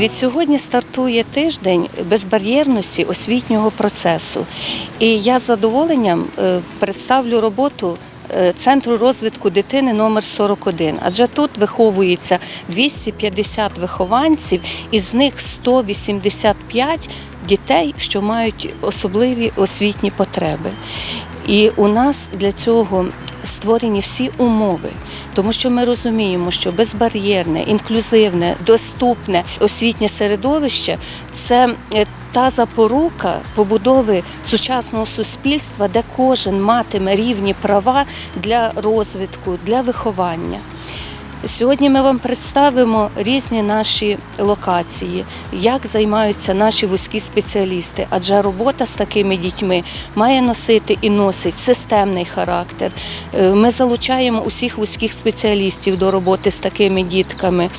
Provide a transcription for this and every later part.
Від сьогодні стартує тиждень безбар'єрності освітнього процесу. І я з задоволенням е, представлю роботу. е, Центру розвитку дитини номер 41. Адже тут виховується 250 вихованців, із них 185 дітей, що мають особливі освітні потреби. І у нас для цього створені всі умови, тому що ми розуміємо, що безбар'єрне, інклюзивне, доступне освітнє середовище це е, та запорука побудови сучасного суспільства, де кожен матиме рівні права для розвитку, для виховання. Сьогодні ми вам представимо різні наші локації, як займаються наші вузькі спеціалісти, адже робота з такими дітьми має носити і носить системний характер. Е, Ми залучаємо усіх вузьких спеціалістів до роботи з такими дітками.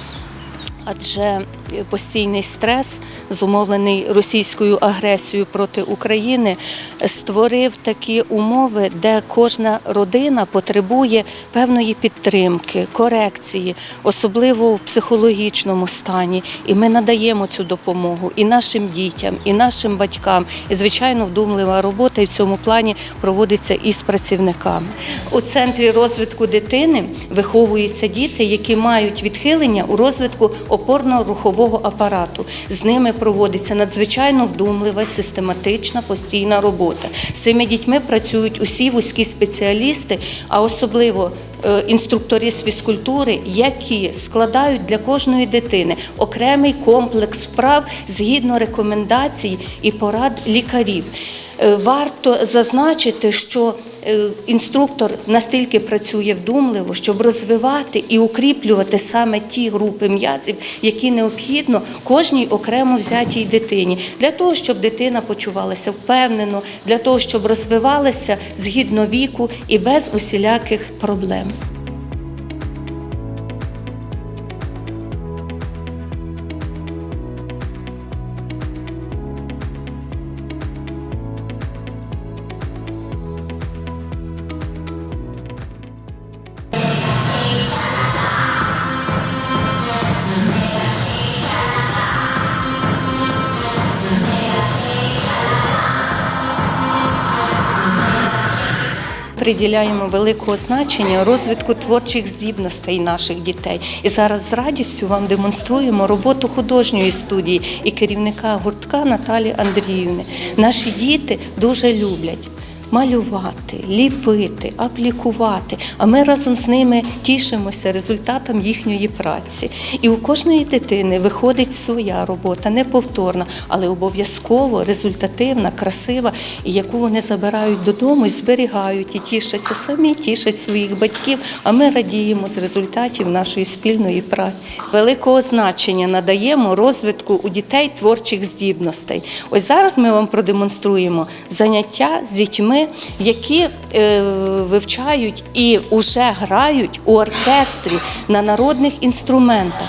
Адже постійний стрес, зумовлений російською агресією проти України, створив такі умови, де кожна родина потребує певної підтримки, корекції, особливо в психологічному стані. І ми надаємо цю допомогу і нашим дітям, і нашим батькам. І звичайно, вдумлива робота і в цьому плані проводиться і з працівниками. У центрі розвитку дитини виховуються діти, які мають відхилення у розвитку опорно-рухового апарату. З ними проводиться надзвичайно вдумлива, систематична, постійна робота. З цими дітьми працюють усі вузькі спеціалісти, а особливо е, інструктори з фізкультури, які складають для кожної дитини окремий комплекс вправ згідно рекомендацій і порад лікарів. Е, Варто зазначити, що інструктор настільки працює вдумливо, щоб розвивати і укріплювати саме ті групи м'язів, які необхідно кожній окремо взятій дитині, для того, щоб дитина почувалася впевнено, для того, щоб розвивалася згідно віку і без усіляких проблем. Приділяємо великого значення розвитку творчих здібностей наших дітей. І зараз з радістю вам демонструємо роботу художньої студії і керівника гуртка Наталі Андріївни. Наші діти дуже люблять. Малювати, ліпити, аплікувати. А ми разом з ними тішимося результатом їхньої праці. І у кожної дитини виходить своя робота, неповторна, але обов'язково результативна, красива, яку вони забирають додому і зберігають і тішаться самі, тішать своїх батьків. А ми радіємо з результатів нашої спільної праці. Великого значення надаємо розвитку у дітей творчих здібностей. Ось зараз ми вам продемонструємо заняття з дітьми, які е, вивчають і вже грають у оркестрі на народних інструментах.